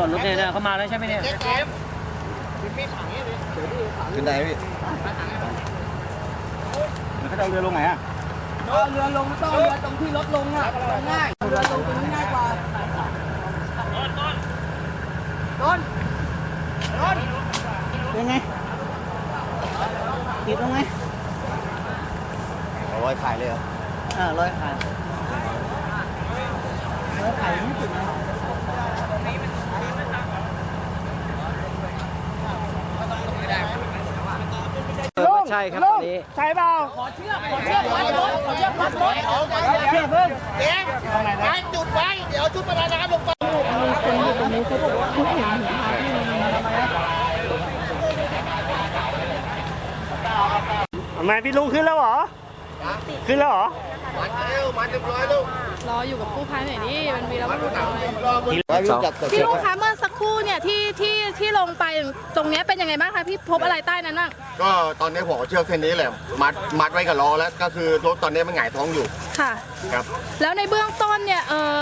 ดีกว่ารถเนี่ยเนี่ยเขามาแล้วใช่ไหมเนี่ย ขึ้นได้พี่แล้วเขาจะเอาเรือลงไหนอะเอาเรือลงไม่ต้องเรือตรงที่รถลงอะง่ายเรือลงตรงนี้ง่ายกว่าต้นต้นต้นเป็นไงติดตรงไหมเอาไว้ถ่ายเลยเหรออ่าร้อยขาร้อยขาไม่ติดนะ ใช่ครับตอนนี้ใช่เปล่าขอเชือกขอเชือกมัดรถขอเชือกมัดรถเชื่อเพิ่มไม้จุดไว้เดี๋ยวชุดประดาน้ำลงไปทำไมพี่ลุงขึ้นแล้วเหรอ ขึ้นแล้วเหรอรออยู่กับกู้ภัยหน่อยดิมันมีแล้วมันหลุดเลยไว้พี่จับแต่พี่เชือกลุงไว้คะเมื่อสัก ครู่เนี่ยที่ที่ที่ลงไปตรงเนี้ยเป็นยังไงบ้างคะพี่พบอะไรใต้นั้นบ้างก็ตอนนี้ผมเอาเชือกเส้นนี้แหละมัดมัดไว้กับล้อแล้วก็คือรถตอนนี้มันหงายท้องอยู่ค่ะ ครับ แล้วในเบื้องต้นเนี่ยเออ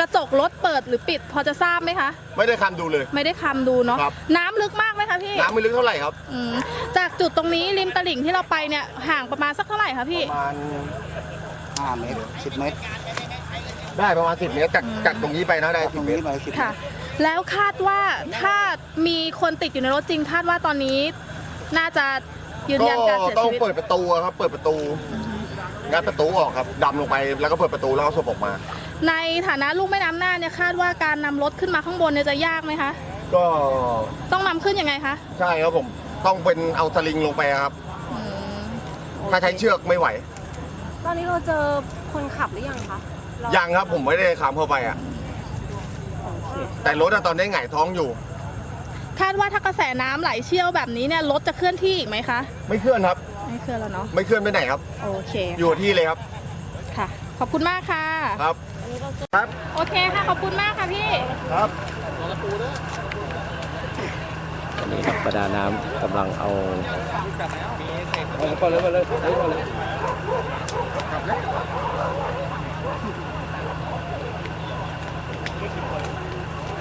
กระจกรถเปิดหรือปิดพอจะทราบไหมคะ ไม่ได้คำดูเลย ไม่ได้คำดูเนาะครับ น้ำลึกมากไหมคะพี่น้ำไม่ลึกเท่าไหร่ครับอืมจากจุดตรงนี้ริมตลิ่งที่เราไปเนี่ยห่างประมาณสักเท่าไหร่คะพี่ ประมาณห้าเมตรสิบเมตรได้ประมาณสิบเมตรจากจากตรงนี้ไปนะได้ตสิรบงเมนี้ตรไปสิบเมค่ะ ตร แล้วคาดว่าถ้ามีคนติดอยู่ในรถจริง คาดว่าตอนนี้น่าจะยืนก็ยันการเสียต้องชีวิต เปิดประตูครับ เปิดประตูงัดประตูออกครับดำลงไปแล้วก็เปิดประตูแล้วเอาศพออกมา ในฐานะลูกแม่น้ำน่านเนี่ยคาดว่าการนำรถขึ้นมาข้างบนเนี่ยจะยากไหมคะ ก็ต้องนำขึ้นยังไงคะใช่ครับผมต้องเป็นเอาสลิงลงไปครับ อืมถ้าใช้เชือกไม่ไหว ตอนนี้เราเจอคนขับหรือยังคะเรายังครับผมไม่ได้ขามเข้าไปอะ แต่รถอะตอนนี้หงายท้องอยู่ คาดว่าถ้ากระแสน้ำไหลเชี่ยวแบบนี้เนี่ยรถจะเคลื่อนที่อีกไหมคะ ไม่เคลื่อนครับ ไม่เคลื่อนแล้วเนาะ ไม่เคลื่อนไปไหนครับ โอเค อยู่ที่เลยครับ ค่ะ ขอบคุณมากค่ะครับ โอเคค่ะ ขอบคุณมากค่ะพี่ ครับ ตอนนี้นักประดาน้ำกำลังเอา พ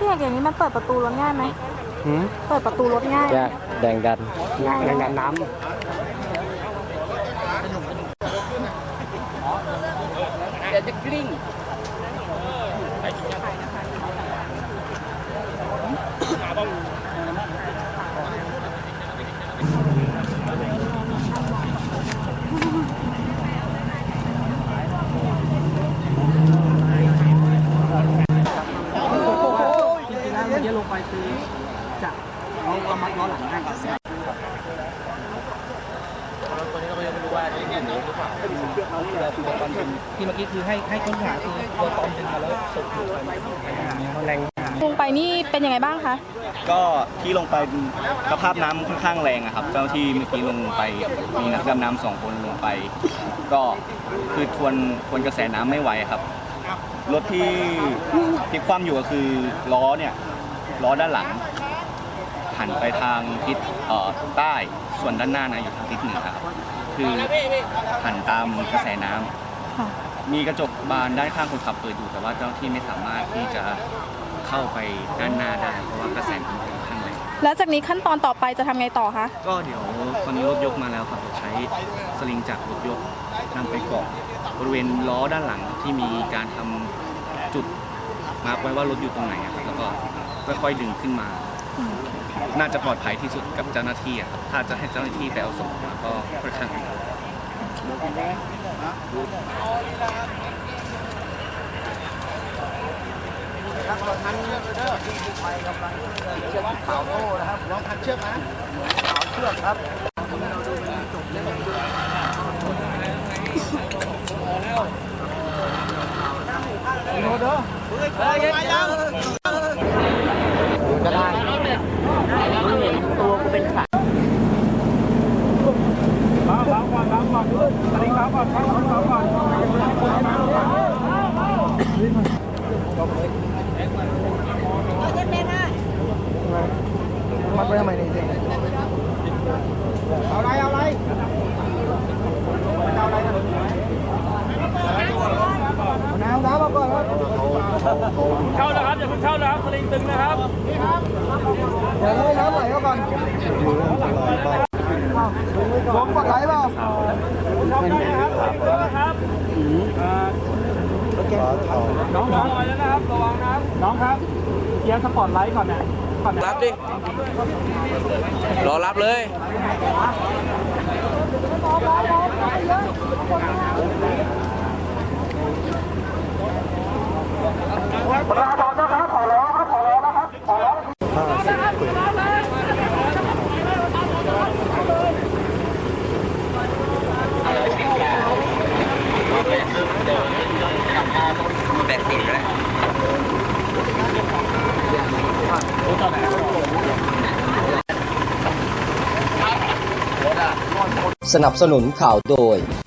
ี่เอกอย่างนี้มันเปิดประตูรถง่ายไหม หืมเปิดประตูรถง่ายไหมยากแดงดันง่ายแดงดันน้เดี๋ยวจะกลิ้ง จริงๆแล้ว เมื่อกี้ลงไปคือจะเอาเอามัดล้อหลังให้ก่อนตัวนี้เราก็ยังไม่รู้ว่าที่ไหนหรือเปล่าที่เมื่อกี้คือให้ให้ค้นหาคือตัวตอมดึงมาแล้วศพหลุดไปแรงลงไปนี่เป็นยังไงบ้างคะ ก็ที่ลงไปสภาพน้ำค่อนข้างแรงครับ เจ้าที่เมื่อกี้ลงไปมีนักดำน้ำสองคนลงไป ก็คือทวนทวนกระแสน้ำไม่ไหวครับรถที่ที่คว่ำอยู่ก็คือล้อเนี่ย ล้อด้านหลังหันไปทางทิศเอ่อใต้ส่วนด้านหน้านะอยู่ทางทิศเหนือครับคือหันตามกระแสน้ำค่ะมีกระจกบานด้านข้างคนขับเปิดอยู่แต่ว่าเจ้าหน้าที่ไม่สามารถที่จะเข้าไปด้านหน้าได้เพราะว่ากระแสน้ำค่อนข้างแรงแล้วจากนี้ขั้นตอนต่อไปจะทำไงต่อคะก็เดี๋ยวตอนนี้รถยกมาแล้วครับใช้สลิงจากรถยกนำไปเกาะบริเวณล้อด้านหลังที่มีการทำจุดมาร์กไว้ว่ารถอยู่ตรงไหนอะครับแล้วก็ ค่อยๆดึงขึ้นมา น่าจะปลอดภัยที่สุดกับเจ้าหน้าที่อะครับถ้าจะให้เจ้าหน้าที่ไปเอาศพมาก็ค่อนข้างอันตราย ครับเราทันเชือกเลยเด้อที่ไปกำลังเชือกขาวโต้นะครับลองทันเชือกนะขาวเชือกครับเราดูเป็นจบเล่มโนเด้อดูจะได้เห็นตัวกูเป็นขา มัดไว้ทำไมนี่ เข้าแล้วครับอย่าเพิ่งเข้านะครับสลิงตึงนะครับเดี๋ยวให้น้ำไหลเข้าก่อนผมกดไหลเปล่าเข้าได้นะครับสลิงตึงนะครับน้องน้องแล้วนะครับระวังนะครับน้องครับเกียร์สปอร์ตไลท์ก่อนนะก่อนนะรับดิ รอรับเลย สนับสนุนข่าวโดย